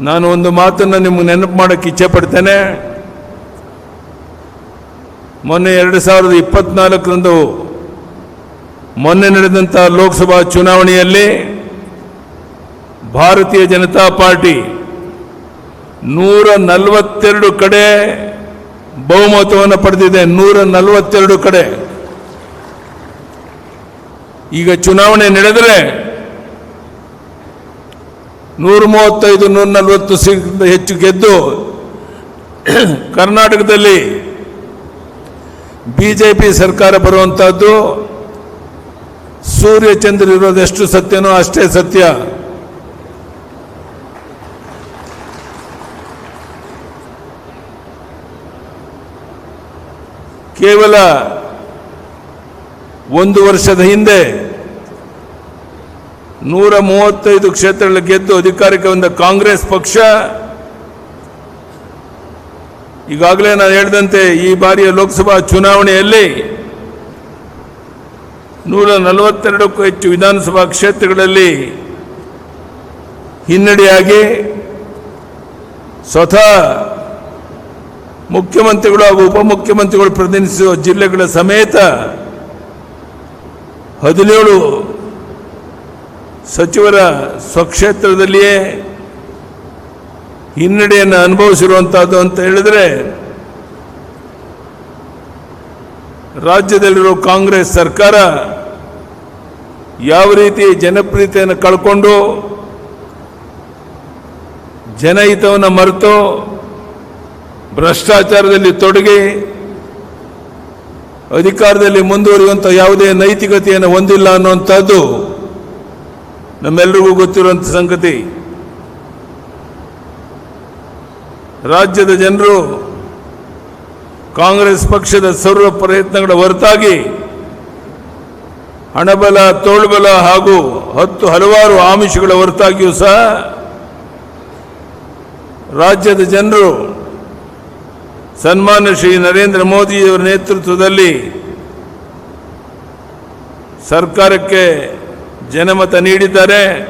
ನಾನು ಒಂದು ಮಾತನ್ನು ನಿಮ್ಗೆ ನೆನಪು ಮಾಡೋಕ್ಕೆ ಇಚ್ಛೆ ಪಡ್ತೇನೆ. ಮೊನ್ನೆ ಎರಡು ಸಾವಿರದ ಇಪ್ಪತ್ನಾಲ್ಕರಂದು ಮೊನ್ನೆ ನಡೆದಂಥ ಲೋಕಸಭಾ ಚುನಾವಣೆಯಲ್ಲಿ ಭಾರತೀಯ ಜನತಾ ಪಾರ್ಟಿ ನೂರ ನಲವತ್ತೆರಡು ಕಡೆ ಬಹುಮತವನ್ನು ಪಡೆದಿದೆ. ನೂರ ನಲವತ್ತೆರಡು ಕಡೆ. ಈಗ ಚುನಾವಣೆ ನಡೆದರೆ ನೂರ ಮೂವತ್ತೈದು ನೂರ ನಲವತ್ತು ಸೀಟ್ ಹೆಚ್ಚು ಗೆದ್ದು ಕರ್ನಾಟಕದಲ್ಲಿ ಬಿಜೆಪಿ ಸರ್ಕಾರ ಬರುವಂತಹದ್ದು ಸೂರ್ಯ ಚಂದ್ರ ಇರೋದು ಎಷ್ಟು ಸತ್ಯನೋ ಅಷ್ಟೇ ಸತ್ಯ. ಕೇವಲ ಒಂದು ವರ್ಷದ ಹಿಂದೆ ನೂರ ಮೂವತ್ತೈದು ಕ್ಷೇತ್ರಗಳ ಗೆದ್ದು ಅಧಿಕಾರಕ್ಕೆ ಬಂದ ಕಾಂಗ್ರೆಸ್ ಪಕ್ಷ, ಈಗಾಗಲೇ ನಾನು ಹೇಳಿದಂತೆ ಈ ಬಾರಿಯ ಲೋಕಸಭಾ ಚುನಾವಣೆಯಲ್ಲಿ ನೂರ ನಲವತ್ತೆರಡಕ್ಕೂ ಹೆಚ್ಚು ವಿಧಾನಸಭಾ ಕ್ಷೇತ್ರಗಳಲ್ಲಿ ಹಿನ್ನಡೆಯಾಗಿ ಸ್ವತಃ ಮುಖ್ಯಮಂತ್ರಿಗಳು ಹಾಗೂ ಉಪಮುಖ್ಯಮಂತ್ರಿಗಳು ಪ್ರತಿನಿಧಿಸುವ ಜಿಲ್ಲೆಗಳ ಸಮೇತ ಹದಿನೇಳು ಸಚಿವರ ಸ್ವಕ್ಷೇತ್ರದಲ್ಲಿಯೇ ಹಿನ್ನಡೆಯನ್ನು ಅನುಭವಿಸಿರುವಂಥದ್ದು ಅಂತ ಹೇಳಿದರೆ ರಾಜ್ಯದಲ್ಲಿರೋ ಕಾಂಗ್ರೆಸ್ ಸರ್ಕಾರ ಯಾವ ರೀತಿ ಜನಪ್ರಿಯತೆಯನ್ನು ಕಳ್ಕೊಂಡು ಜನಹಿತವನ್ನು ಮರೆತು ಭ್ರಷ್ಟಾಚಾರದಲ್ಲಿ ತೊಡಗಿ ಅಧಿಕಾರದಲ್ಲಿ ಮುಂದುವರಿಯುವಂಥ ಯಾವುದೇ ನೈತಿಕತೆಯನ್ನು ಹೊಂದಿಲ್ಲ ಅನ್ನುವಂಥದ್ದು ನಮ್ಮೆಲ್ಲರಿಗೂ ಗೊತ್ತಿರುವಂಥ ಸಂಗತಿ, ರಾಜ್ಯದ ಜನರು ಕಾಂಗ್ರೆಸ್ ಪಕ್ಷದ ಸರ್ವ ಪ್ರಯತ್ನಗಳ ಹೊರತಾಗಿ ಹಣಬಲ, ತೋಳ್ಬಲ ಹಾಗೂ ಹತ್ತು ಹಲವಾರು ಆಮಿಷಗಳ ಹೊರತಾಗಿಯೂ ಸಹ ರಾಜ್ಯದ ಜನರು ಸನ್ಮಾನ್ಯ ಶ್ರೀ ನರೇಂದ್ರ ಮೋದಿಯವರ ನೇತೃತ್ವದಲ್ಲಿ ಸರ್ಕಾರಕ್ಕೆ ಜನಮತ ನೀಡಿದ್ದಾರೆ.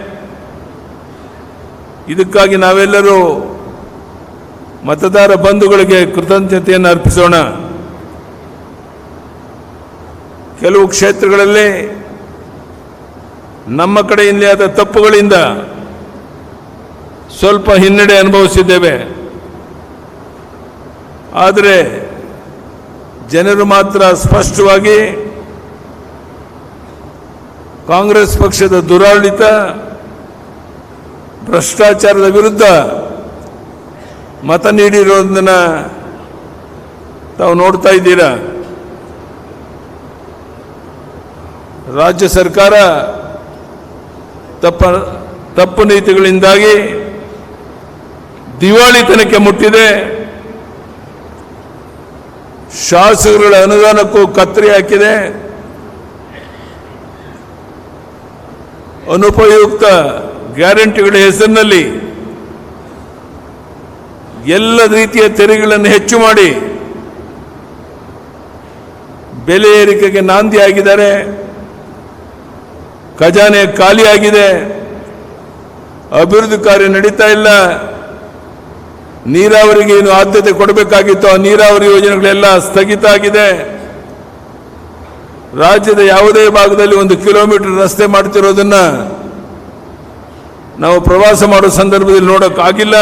ಇದಕ್ಕಾಗಿ ನಾವೆಲ್ಲರೂ ಮತದಾರ ಬಂಧುಗಳಿಗೆ ಕೃತಜ್ಞತೆಯನ್ನು ಅರ್ಪಿಸೋಣ. ಕೆಲವು ಕ್ಷೇತ್ರಗಳಲ್ಲಿ ನಮ್ಮ ಕಡೆಯಿಂದ ಆದ ತಪ್ಪುಗಳಿಂದ ಸ್ವಲ್ಪ ಹಿನ್ನಡೆ ಅನುಭವಿಸಿದ್ದೇವೆ. ಆದರೆ ಜನರು ಮಾತ್ರ ಸ್ಪಷ್ಟವಾಗಿ ಕಾಂಗ್ರೆಸ್ ಪಕ್ಷದ ದುರಾಡಳಿತ, ಭ್ರಷ್ಟಾಚಾರದ ವಿರುದ್ಧ ಮತ ನೀಡಿರೋದನ್ನ ತಾವು ನೋಡ್ತಾ ಇದ್ದೀರಾ? ರಾಜ್ಯ ಸರ್ಕಾರ ತಪ್ಪ, ತಪ್ಪು ನೀತಿಗಳಿಂದಾಗಿ ದಿವಾಳಿತನಕ್ಕೆ ಮುಟ್ಟಿದೆ. ಶಾಸಕರುಗಳ ಅನುದಾನಕ್ಕೂ ಕತ್ತರಿ ಹಾಕಿದೆ. ಅನುಪಯುಕ್ತ ಗ್ಯಾರಂಟಿಗಳ ಹೆಸರಿನಲ್ಲಿ ಎಲ್ಲ ರೀತಿಯ ತೆರಿಗೆಗಳನ್ನು ಹೆಚ್ಚು ಮಾಡಿ ಬೆಲೆ ಏರಿಕೆಗೆ ನಾಂದಿ ಆಗಿದ್ದಾರೆ, ಖಜಾನೆ ಖಾಲಿಯಾಗಿದೆ ಅಭಿವೃದ್ಧಿ ಕಾರ್ಯ ನಡೀತಾ ಇಲ್ಲ, ನೀರಾವರಿಗೆ ಏನು ಆದ್ಯತೆ ಕೊಡಬೇಕಾಗಿತ್ತು ಆ ನೀರಾವರಿ ಯೋಜನೆಗಳೆಲ್ಲ ಸ್ಥಗಿತ ಆಗಿದೆ. ರಾಜ್ಯದ ಯಾವುದೇ ಭಾಗದಲ್ಲಿ ಒಂದು ಕಿಲೋಮೀಟರ್ ರಸ್ತೆ ಮಾಡ್ತಿರೋದನ್ನ ನಾವು ಪ್ರವಾಸ ಮಾಡೋ ಸಂದರ್ಭದಲ್ಲಿ ನೋಡೋಕ್ಕಾಗಿಲ್ಲ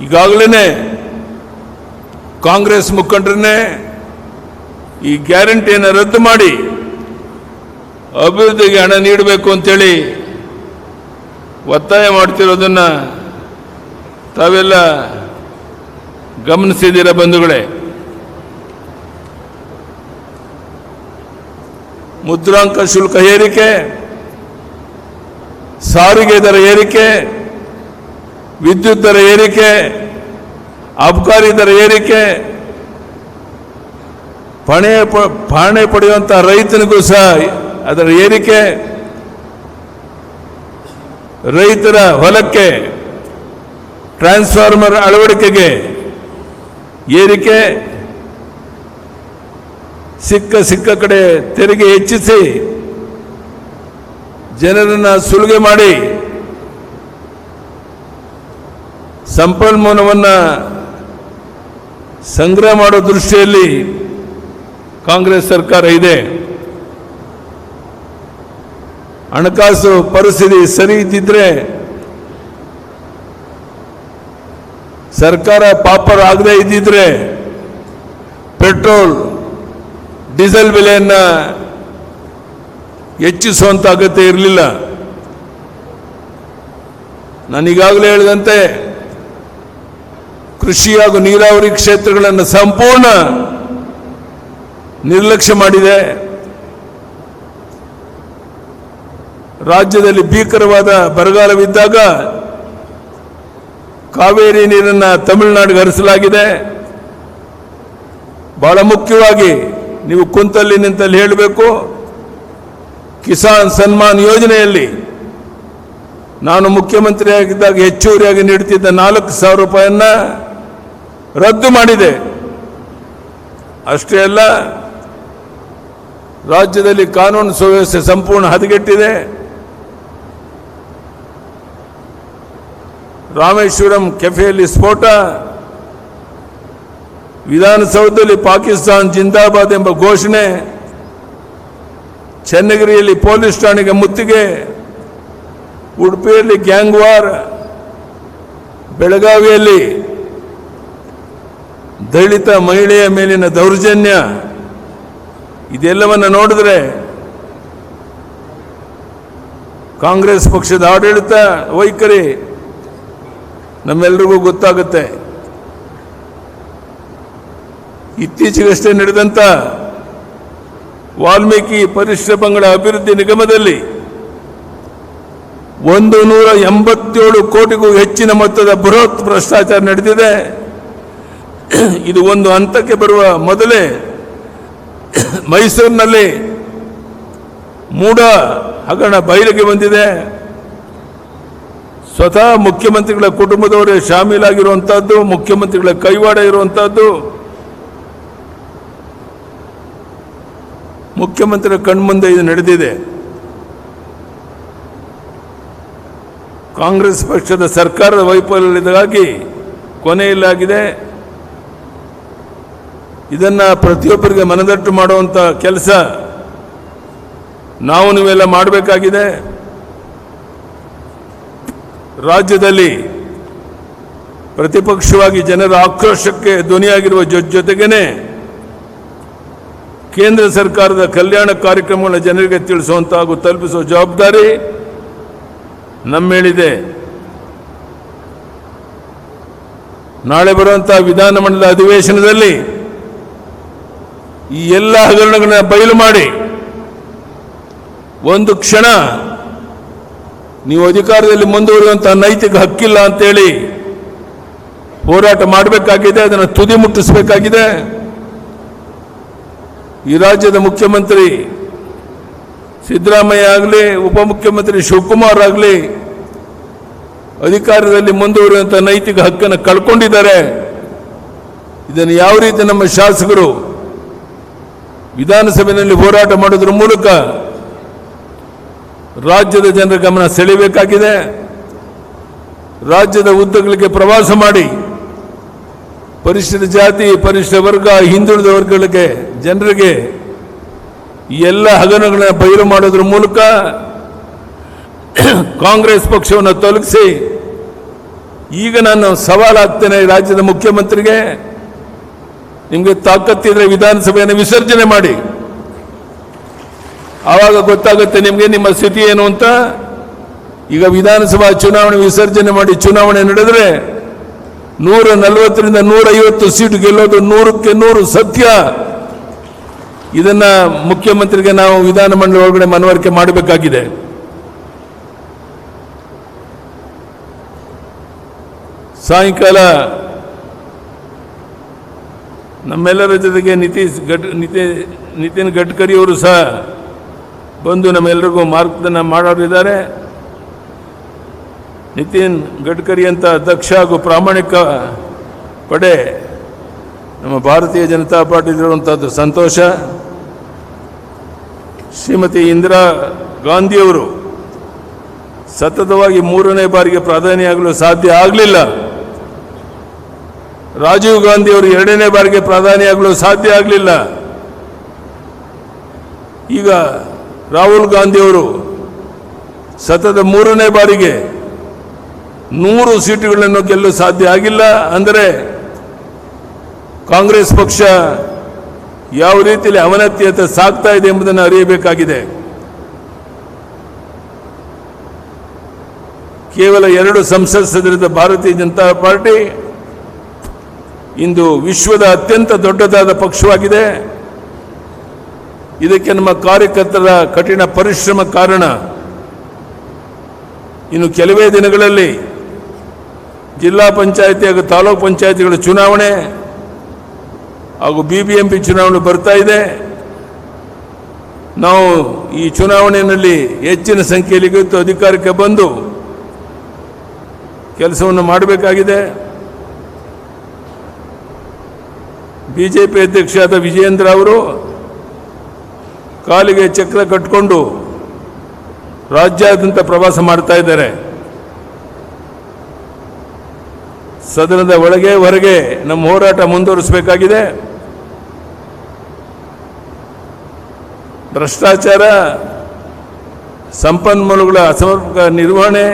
ಈಗಾಗಲೇ ಕಾಂಗ್ರೆಸ್ ಮುಖಂಡರನ್ನೇ ಈ ಗ್ಯಾರಂಟಿಯನ್ನು ರದ್ದು ಮಾಡಿ ಅಭಿವೃದ್ಧಿಗೆ ಹಣ ನೀಡಬೇಕು ಅಂತೇಳಿ ಒತ್ತಾಯ ಮಾಡ್ತಿರೋದನ್ನು ತಾವೆಲ್ಲ ಗಮನಿಸಿದ್ದೀರ ಬಂಧುಗಳೇ? ಮುದ್ರಾಂಕ ಶುಲ್ಕ ಏರಿಕೆ, ಸಾರಿಗೆ ದರ ಏರಿಕೆ, ವಿದ್ಯುತ್ ದರ ಏರಿಕೆ, ಅಬ್ಕಾರಿ ದರ ಏರಿಕೆ, ಪಣೆ ಪಾಣೆ ಪಡೆಯುವಂಥ ರೈತನಿಗೂ ಸಹ ಅದರ ಏರಿಕೆ, ರೈತರ ಹೊಲಕ್ಕೆ ಟ್ರಾನ್ಸ್ಫಾರ್ಮರ್ ಅಳವಡಿಕೆಗೆ ಏರಿಕೆ ಸಿಕ್ಕ ಸಿಕ್ಕ ಕಡೆ ತೆರಿಗೆ ಹೆಚ್ಚಿಸಿ ಜನರನ್ನು ಸುಲಿಗೆ ಮಾಡಿ ಸಂಪನ್ಮೂಲವನ್ನು ಸಂಗ್ರಹ ಮಾಡೋ ದೃಷ್ಟಿಯಲ್ಲಿ ಕಾಂಗ್ರೆಸ್ ಸರ್ಕಾರ ಇದೆ. ಹಣಕಾಸು ಪರಿಸ್ಥಿತಿ ಸರಿ ಇದ್ದಿದ್ರೆ ಸರ್ಕಾರ ಪಾಪರ್ ಆಗದೆ ಇದ್ದಿದ್ರೆ ಪೆಟ್ರೋಲ್ ಡೀಸೆಲ್ ಬೆಲೆಯನ್ನು ಹೆಚ್ಚಿಸುವಂಥ ಅಗತ್ಯ ಇರಲಿಲ್ಲ. ನಾನೀಗಾಗಲೇ ಹೇಳಿದಂತೆ ಕೃಷಿ ಹಾಗೂ ನೀರಾವರಿ ಕ್ಷೇತ್ರಗಳನ್ನು ಸಂಪೂರ್ಣ ನಿರ್ಲಕ್ಷ್ಯ ಮಾಡಿದೆ. ರಾಜ್ಯದಲ್ಲಿ ಭೀಕರವಾದ ಬರಗಾಲವಿದ್ದಾಗ ಕಾವೇರಿ ನೀರನ್ನು ತಮಿಳುನಾಡಿಗೆ ಹರಿಸಲಾಗಿದೆ. ಬಹಳ ಮುಖ್ಯವಾಗಿ ನೀವು ಕುಂತಲ್ಲಿ ನಿಂತಲ್ಲಿ ಹೇಳಬೇಕು, ಕಿಸಾನ್ ಸನ್ಮಾನ್ ಯೋಜನೆಯಲ್ಲಿ ನಾನು ಮುಖ್ಯಮಂತ್ರಿಯಾಗಿದ್ದಾಗ ಹೆಚ್ಚುವರಿಯಾಗಿ ನೀಡುತ್ತಿದ್ದ ನಾಲ್ಕು ಸಾವಿರ ರೂಪಾಯಿಯನ್ನ ರದ್ದು ಮಾಡಿದೆ. ಅಷ್ಟೇ ಅಲ್ಲ, ರಾಜ್ಯದಲ್ಲಿ ಕಾನೂನು ಸುವ್ಯವಸ್ಥೆ ಸಂಪೂರ್ಣ ಹದಗೆಟ್ಟಿದೆ. ರಾಮೇಶ್ವರಂ ಕೆಫೆಯಲ್ಲಿ ಸ್ಫೋಟ. ವಿಧಾನಸೌಧದಲ್ಲಿ ಪಾಕಿಸ್ತಾನ್ ಜಿಂದಾಬಾದ್ ಎಂಬ ಘೋಷಣೆ ಚನ್ನಗಿರಿಯಲ್ಲಿ ಪೊಲೀಸ್ ಠಾಣೆಗೆ ಮುತ್ತಿಗೆ. ಉಡುಪಿಯಲ್ಲಿ ಗ್ಯಾಂಗ್ ವಾರ್. ಬೆಳಗಾವಿಯಲ್ಲಿ ದಲಿತ ಮಹಿಳೆಯ ಮೇಲಿನ ದೌರ್ಜನ್ಯ. ಇದೆಲ್ಲವನ್ನು ನೋಡಿದ್ರೆ ಕಾಂಗ್ರೆಸ್ ಪಕ್ಷದ ಆಡಳಿತ ವೈಖರಿ ನಮ್ಮೆಲ್ರಿಗೂ ಗೊತ್ತಾಗುತ್ತೆ. ಇತ್ತೀಚೆಗಷ್ಟೇ ನಡೆದಂಥ ವಾಲ್ಮೀಕಿ ಪರಿಶ್ರಮಗಳ ಅಭಿವೃದ್ಧಿ ನಿಗಮದಲ್ಲಿ ಒಂದು ನೂರ ಎಂಬತ್ತೇಳು ಕೋಟಿಗೂ ಹೆಚ್ಚಿನ ಮೊತ್ತದ ಬೃಹತ್ ಭ್ರಷ್ಟಾಚಾರ ನಡೆದಿದೆ. ಇದು ಒಂದು ಹಂತಕ್ಕೆ ಬರುವ ಮೊದಲೇ ಮೈಸೂರಿನಲ್ಲಿ ಮೂಢ ಹಗರಣ ಬಯಲಿಗೆ ಬಂದಿದೆ. ಸ್ವತಃ ಮುಖ್ಯಮಂತ್ರಿಗಳ ಕುಟುಂಬದವರೇ ಶಾಮೀಲಾಗಿರುವಂಥದ್ದು ಮುಖ್ಯಮಂತ್ರಿಗಳ ಕೈವಾಡ ಇರುವಂತಹದ್ದು ಮುಖ್ಯಮಂತ್ರಿಗಳ ಕಣ್ಮುಂದೆ ಇದು ನಡೆದಿದೆ. ಕಾಂಗ್ರೆಸ್ ಪಕ್ಷದ ಸರ್ಕಾರದ ವೈಫಲ್ಯದಿಂದಾಗಿ ಕೊನೆಯಲ್ಲಾಗಿದೆ. ಇದನ್ನು ಪ್ರತಿಯೊಬ್ಬರಿಗೆ ಮನದಟ್ಟು ಮಾಡುವಂತ ಕೆಲಸ ನಾವು ನೀವೆಲ್ಲ ಮಾಡಬೇಕಾಗಿದೆ. ರಾಜ್ಯದಲ್ಲಿ ಪ್ರತಿಪಕ್ಷವಾಗಿ ಜನರ ಆಕ್ರೋಶಕ್ಕೆ ಧ್ವನಿಯಾಗಿರುವ ಜೊತೆಗೇನೆ ಕೇಂದ್ರ ಸರ್ಕಾರದ ಕಲ್ಯಾಣ ಕಾರ್ಯಕ್ರಮಗಳನ್ನು ಜನರಿಗೆ ತಿಳಿಸುವಂತ ಹಾಗೂ ತಲುಪಿಸುವ ಜವಾಬ್ದಾರಿ ನಮ್ಮೇಳಿದೆ ನಾಳೆ ಬರುವಂತಹ ವಿಧಾನಮಂಡಲ ಅಧಿವೇಶನದಲ್ಲಿ ಈ ಎಲ್ಲ ಹಗರಣಗಳನ್ನ ಬಯಲು ಮಾಡಿ ಒಂದು ಕ್ಷಣ ನೀವು ಅಧಿಕಾರದಲ್ಲಿ ಮುಂದುವರಿಯುವಂತಹ ನೈತಿಕ ಹಕ್ಕಿಲ್ಲ ಅಂತೇಳಿ ಹೋರಾಟ ಮಾಡಬೇಕಾಗಿದೆ, ಅದನ್ನು ತುದಿ ಮುಟ್ಟಿಸಬೇಕಾಗಿದೆ. ಈ ರಾಜ್ಯದ ಮುಖ್ಯಮಂತ್ರಿ ಸಿದ್ದರಾಮಯ್ಯ ಆಗಲಿ, ಉಪಮುಖ್ಯಮಂತ್ರಿ ಶಿವಕುಮಾರ್ ಆಗಲಿ ಅಧಿಕಾರದಲ್ಲಿ ಮುಂದುವರಿಯುವಂಥ ನೈತಿಕ ಹಕ್ಕನ್ನು ಕಳ್ಕೊಂಡಿದ್ದಾರೆ. ಇದನ್ನು ಯಾವ ರೀತಿ ನಮ್ಮ ಶಾಸಕರು ವಿಧಾನಸಭೆಯಲ್ಲಿ ಹೋರಾಟ ಮಾಡೋದ್ರ ಮೂಲಕ ರಾಜ್ಯದ ಜನರ ಗಮನ ಸೆಳೆಯಬೇಕಾಗಿದೆ. ರಾಜ್ಯದ ಉದ್ದಗಳಿಗೆ ಪ್ರವಾಸ ಮಾಡಿ ಪರಿಶಿಷ್ಟ ಜಾತಿ ಪರಿಶಿಷ್ಟ ವರ್ಗ, ಹಿಂದುಳಿದ ವರ್ಗಗಳಿಗೆ ಜನರಿಗೆ ಎಲ್ಲ ಹಗರಣಗಳನ್ನ ಬಯಲು ಮಾಡೋದ್ರ ಮೂಲಕ ಕಾಂಗ್ರೆಸ್ ಪಕ್ಷವನ್ನು ತೊಲಗಿಸಿ ಈಗ ನಾನು ಸವಾಲಾಗ್ತೇನೆ ರಾಜ್ಯದ ಮುಖ್ಯಮಂತ್ರಿಗೆ. ನಿಮಗೆ ತಾಕತ್ತಿದ್ರೆ ವಿಧಾನಸಭೆಯನ್ನು ವಿಸರ್ಜನೆ ಮಾಡಿ. ಆವಾಗ ಗೊತ್ತಾಗುತ್ತೆ ನಿಮಗೆ ನಿಮ್ಮ ಸ್ಥಿತಿ ಏನು ಅಂತ. ಈಗ ವಿಧಾನಸಭಾ ಚುನಾವಣೆ ವಿಸರ್ಜನೆ ಮಾಡಿ ಚುನಾವಣೆ ನಡೆದರೆ ನೂರ ನಲವತ್ತರಿಂದ ನೂರ ಐವತ್ತು ಸೀಟು ಗೆಲ್ಲೋದು ನೂರಕ್ಕೆ ನೂರು ಸತ್ಯ. ಇದನ್ನ ಮುಖ್ಯಮಂತ್ರಿಗೆ ನಾವು ವಿಧಾನಮಂಡಲ ಒಳಗಡೆ ಮನವರಿಕೆ ಮಾಡಬೇಕಾಗಿದೆ. ಸಾಯಂಕಾಲ ನಮ್ಮೆಲ್ಲರ ಜೊತೆಗೆ ನಿತೀಶ್ ಗಡ್ ನಿತಿ ನಿತಿನ್ ಗಡ್ಕರಿ ಅವರು ಸಹ ಬಂದು ನಮ್ಮೆಲ್ಲರಿಗೂ ಮಾರ್ಗದರ್ಶನ ಮಾಡೋರಿದ್ದಾರೆ ನಿತಿನ್ ಗಡ್ಕರಿ ಅಂತ ದಕ್ಷ ಹಾಗೂ ಪ್ರಾಮಾಣಿಕ ಪಡೆ ನಮ್ಮ ಭಾರತೀಯ ಜನತಾ ಪಾರ್ಟಿಲಿರುವಂಥದ್ದು ಸಂತೋಷ. ಶ್ರೀಮತಿ ಇಂದಿರಾ ಗಾಂಧಿಯವರು ಸತತವಾಗಿ ಮೂರನೇ ಬಾರಿಗೆ ಪ್ರಧಾನಿಯಾಗಲು ಸಾಧ್ಯ ಆಗಲಿಲ್ಲ. ರಾಜೀವ್ ಗಾಂಧಿ ಅವರು ಎರಡನೇ ಬಾರಿಗೆ ಪ್ರಧಾನಿಯಾಗಲು ಸಾಧ್ಯ ಆಗಲಿಲ್ಲ. ಈಗ ರಾಹುಲ್ ಗಾಂಧಿಯವರು ಸತತ ಮೂರನೇ ಬಾರಿಗೆ ನೂರು ಸೀಟುಗಳನ್ನು ಗೆಲ್ಲಲು ಸಾಧ್ಯ ಆಗಿಲ್ಲ ಅಂದರೆ ಕಾಂಗ್ರೆಸ್ ಪಕ್ಷ ಯಾವ ರೀತಿಯಲ್ಲಿ ಅವನತಿಯತ್ತ ಸಾಗ್ತಾ ಇದೆ ಎಂಬುದನ್ನು ಅರಿಯಬೇಕಾಗಿದೆ. ಕೇವಲ ಎರಡು ಸಂಸತ್ ಸದರಿದ ಭಾರತೀಯ ಜನತಾ ಪಾರ್ಟಿ ಇಂದು ವಿಶ್ವದ ಅತ್ಯಂತ ದೊಡ್ಡದಾದ ಪಕ್ಷವಾಗಿದೆ. ಇದಕ್ಕೆ ನಮ್ಮ ಕಾರ್ಯಕರ್ತರ ಕಠಿಣ ಪರಿಶ್ರಮ ಕಾರಣ. ಇನ್ನು ಕೆಲವೇ ದಿನಗಳಲ್ಲಿ ಜಿಲ್ಲಾ ಪಂಚಾಯತಿ ಹಾಗೂ ತಾಲೂಕು ಪಂಚಾಯತಿಗಳ ಚುನಾವಣೆ ಹಾಗೂ ಬಿ ಬಿ ಎಂ ಪಿ ಚುನಾವಣೆ ಬರ್ತಾ ಇದೆ. ನಾವು ಈ ಚುನಾವಣೆಯಲ್ಲಿ ಹೆಚ್ಚಿನ ಸಂಖ್ಯೆಯಲ್ಲಿ ಗೆದ್ದು ಅಧಿಕಾರಕ್ಕೆ ಬಂದು ಕೆಲಸವನ್ನು ಮಾಡಬೇಕಾಗಿದೆ. ಬಿಜೆಪಿ ಅಧ್ಯಕ್ಷರಾದ ವಿಜಯೇಂದ್ರ ಅವರು ಕಾಲಿಗೆ ಚಕ್ರ ಕಟ್ಟಿಕೊಂಡು ರಾಜ್ಯಾದ್ಯಂತ ಪ್ರವಾಸ ಮಾಡ್ತಾ ಇದ್ದಾರೆ. ಸದನದ ಒಳಗೆ ಹೊರಗೆ ನಮ್ಮ ಹೋರಾಟ ಮುಂದುವರಿಸಬೇಕಾಗಿದೆ. ಭ್ರಷ್ಟಾಚಾರ, ಸಂಪನ್ಮೂಲಗಳ ಅಸಮರ್ಪಕ ನಿರ್ವಹಣೆ,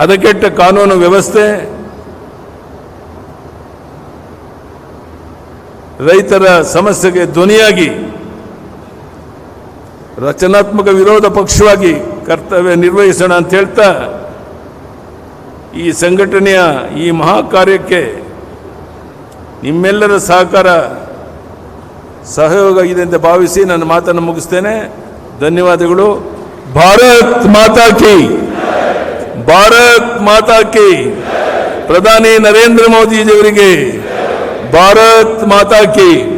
ಹದಗೆಟ್ಟ ಕಾನೂನು ವ್ಯವಸ್ಥೆ, ರೈತರ ಸಮಸ್ಯೆಗೆ ಧ್ವನಿಯಾಗಿ, ರಚನಾತ್ಮಕ ವಿರೋಧ ಪಕ್ಷವಾಗಿ ಕರ್ತವ್ಯ ನಿರ್ವಹಿಸೋಣ ಅಂತ ಹೇಳ್ತಾ ಈ ಸಂಘಟನೆಯ ಈ ಮಹಾ ಕಾರ್ಯಕ್ಕೆ ನಿಮ್ಮೆಲ್ಲರ ಸಹಕಾರ ಸಹಯೋಗ ಇದೆ ಅಂತ ಭಾವಿಸಿ ನನ್ನ ಮಾತನ್ನು ಮುಗಿಸ್ತೇನೆ. ಧನ್ಯವಾದಗಳು. ಭಾರತ್ ಮಾತಾ ಕಿ. ಭಾರತ್ ಮಾತಾ ಕಿ. ಪ್ರಧಾನಿ ನರೇಂದ್ರ ಮೋದಿಜಿಯವರಿಗೆ ಭಾರತ್ ಮಾತಾ ಕಿ.